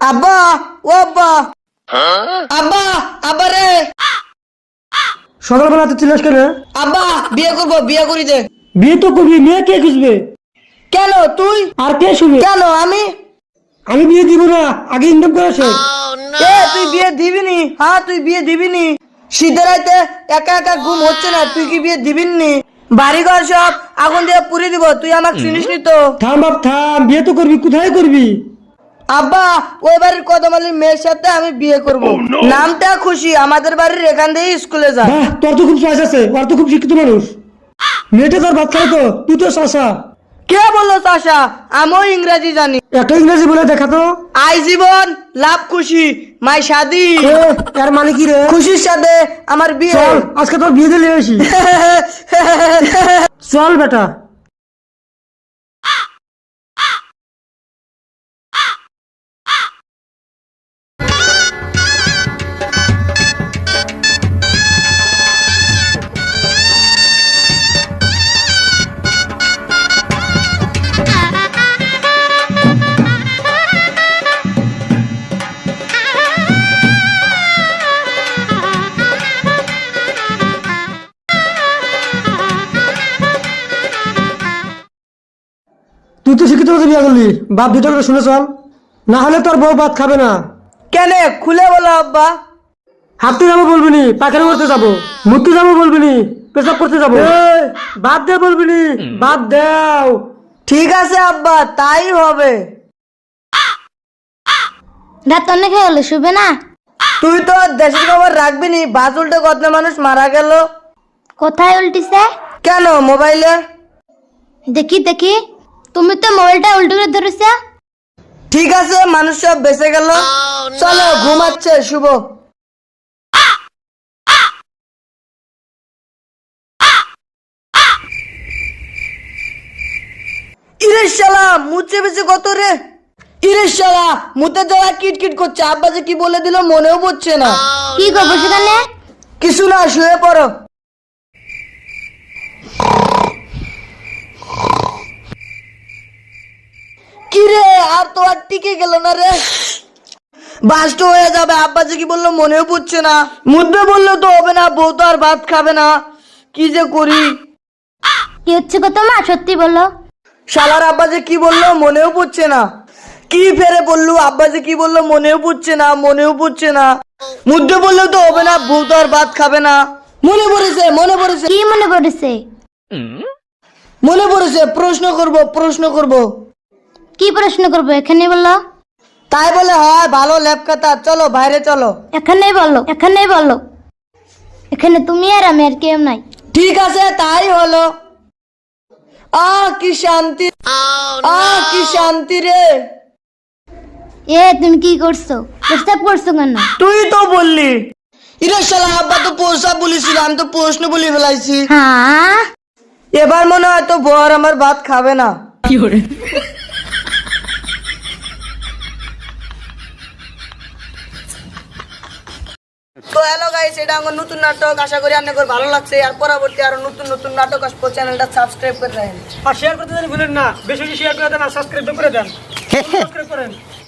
আব্বা ও আব্বা। আব্বা আব্বা রে। সকালবেলা তো চিল্লাস কেন? আব্বা বিয়ে করব বিয়ে করি দে। বিয়ে তো করবি মেয়ে কে খুঁজবে? কেন তুই? আর কে শুনবে? কেন আমি? আমি বিয়ে দিব না আগে ইনকাম করা এ তুই বিয়ে দিবি নি হ্যাঁ তুই বিয়ে দিবি নি শীতের একা একা ঘুম হচ্ছে না তুই কি বিয়ে দিবি নি বাড়ি ঘর সব আগুন দিয়ে পুড়ে দিব তুই আমাকে শুনিস নি তো। থাম বাপ থাম বিয়ে তো করবি কোথায় করবি? আব্বা ওই বাড়ির কদমালির মেয়ের সাথে আমি বিয়ে করব। নামটা খুশি আমাদের বাড়ির এখান থেকে স্কুলে যা তোর তো খুব চয়েস আছে ওর তো খুব শিক্ষিত মানুষ। মেয়েটা তোর ভাত খাই তো তুই তো চাষা। কে বলল চাষা? আমিও ইংরেজি জানি। একটা ইংরেজি বলে দেখা তো। আই জীবন লাভ খুশি মাই শাদি এর মানে কি রে? খুশির সাথে আমার বিয়ে। চল আজকে তোর বিয়ে দিলে আসি চল বেটা। শিক্ষিত হতে বিয়ে করলি বাপ দুটো করে শুনে চল। না হলে তোর বউ ভাত খাবে না। কেন? খুলে বলো আব্বা। হাঁটতে যাব বলবি নি পাখানে করতে যাব। মুততে যাব বলবি নি পেশাব করতে যাব। বাদ দে বলবি নি বাদ দেও। ঠিক আছে আব্বা তাই হবে। রাত অনেক হয়ে গেল শুবে না? তুই তো দেশের খবর রাখবি নি বাস উল্টে কত মানুষ মারা গেল। কোথায় উল্টিছে? কেন মোবাইলে? দেখি দেখি। তুমি তো মোবাইলটা উল্টো করে ধরেছ। ঠিক আছে মানুষ সব বেঁচে গেল। চলো ঘুমাচ্ছে শুভ। ইরে শালা মুছে বেঁচে কত রে? ইরে শালা মুতে যাওয়া কিট কিট করছে। আব্বা যে কি বলে দিল মনেও পড়ছে না। কি করব সেখানে কিছু না শুয়ে পড়ো। কি রে আর তো আর টিকে গেল না রে? বাস্ট হয়ে যাবে। আব্বা যে কি বলল? মনেও পড়ছে না। বলল তো হবে না বউ তো আর ভাত খাবে না। কি যে করি? কি হচ্ছে গো তোমার? সত্যি বলো। শালার আব্বা যে কি বলল? মনেও পড়ছে না। কি ফেরে বললু? আব্বা যে কি বলল? মনেও পড়ছে না মনেও পড়ছে না। বলল তো হবে না বউ তো আর ভাত খাবে না। মনে পড়েছে মনে পড়েছে। কি মনে পড়েছে? মনে পড়েছে প্রশ্ন করব প্রশ্ন করব। কি প্রশ্ন করব এখানে বলো। তাই বলে হয় ভালো ল্যাপকাতা চলো বাইরে চলো। এখানেই বলো এখানেই বলো। এখানে তুমি আর আমি আর কেউ নাই। ঠিক আছে তাই হলো। আ কি শান্তি। আ কি শান্তি রে। এ তুমি কি করছ? প্রস্তাব করছ কেন? তুই তো বললি। ইরে শালা আব্বা তো পোষা বলেছিল আমি তো প্রশ্ন বলে ফেলাইছি। হ্যাঁ? এবার মনে হয় তো বর আমার ভাত খাবে না। তো হ্যালো গাইস এটা আমার নতুন নাটক। আশা করি আপনাদের ভালো লাগছে। আর পরবর্তী আরও নতুন নতুন নাটক আসব চ্যানেলটা সাবস্ক্রাইব করে রাখেন। আর শেয়ার করতে ভুলেন না। বেশি বেশি শেয়ার করে দেন আর সাবস্ক্রাইব করে দেন। সাবস্ক্রাইব করেন।